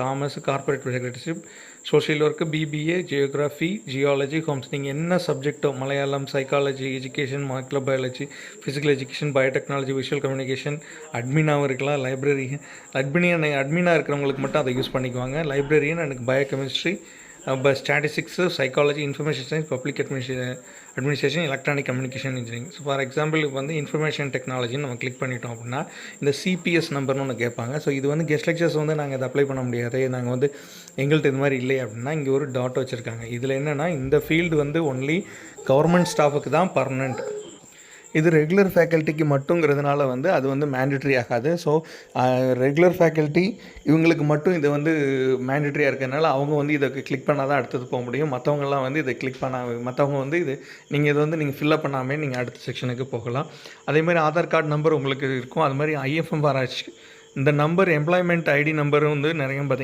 Commerce corporate secretaryship social work BBA geography geology homes நீங்கள் என்ன சப்ஜெக்ட்டோ Malayalam psychology education microbiology physical education biotechnology visual communication அட்மினாகவும் இருக்கலாம் library அட்மினியன் அட்மினாக இருக்கிறவங்களுக்கு மட்டும் அதை use பண்ணிக்குவாங்க. லைப்ரரியன் எனக்கு பயோகெமிஸ்ட்ரி அப்போ statistics psychology information science public administration administration electronic communication engineering so for example வந்து இன்ஃபர்மேஷன் டெக்னாலஜின்னு நம்ம கிளிக் பண்ணிட்டோம் அப்படின்னா இந்த சிபிஎஸ் நம்பர்னு ஒன்று கேட்பாங்க. ஸோ இது வந்து கெஸ்ட் லெக்சர்ஸ் வந்து நாங்கள் இதை அப்ளை பண்ண முடியாது. நாங்கள் வந்து எங்கள்கிட்ட இது மாதிரி இல்லை அப்படின்னா இங்கே ஒரு டாட் வச்சுருக்காங்க. இதில் என்னென்னா இந்த ஃபீல்டு வந்து ஒன்லி கவர்மெண்ட் ஸ்டாஃபுக்கு தான் பர்மனெண்ட் இது ரெகுலர் ஃபேக்கல்ட்டிக்கு மட்டுங்கிறதுனால வந்து அது வந்து மேண்டட்ரி ஆகாது. ஸோ ரெகுலர் ஃபேக்கல்ட்டி இவங்களுக்கு மட்டும் இது வந்து மேண்டட்ரியாக இருக்கிறதுனால அவங்க வந்து இதை கிளிக் பண்ணால் தான் அடுத்தது போக முடியும். மற்றவங்கலாம் வந்து இதை கிளிக் பண்ண மற்றவங்க வந்து இது நீங்கள் இதை வந்து நீங்கள் ஃபில்லப் பண்ணாமே நீங்கள் அடுத்த செக்ஷனுக்கு போகலாம். அதே மாதிரி ஆதார் கார்டு நம்பர் உங்களுக்கு இருக்கும். அது மாதிரி ஐஎஃப்எம் ஆராய்ச்சி இந்த நம்பர் எம்ப்ளாய்மெண்ட் ஐடி நம்பரும் வந்து நிறைய பார்த்திங்கன்னா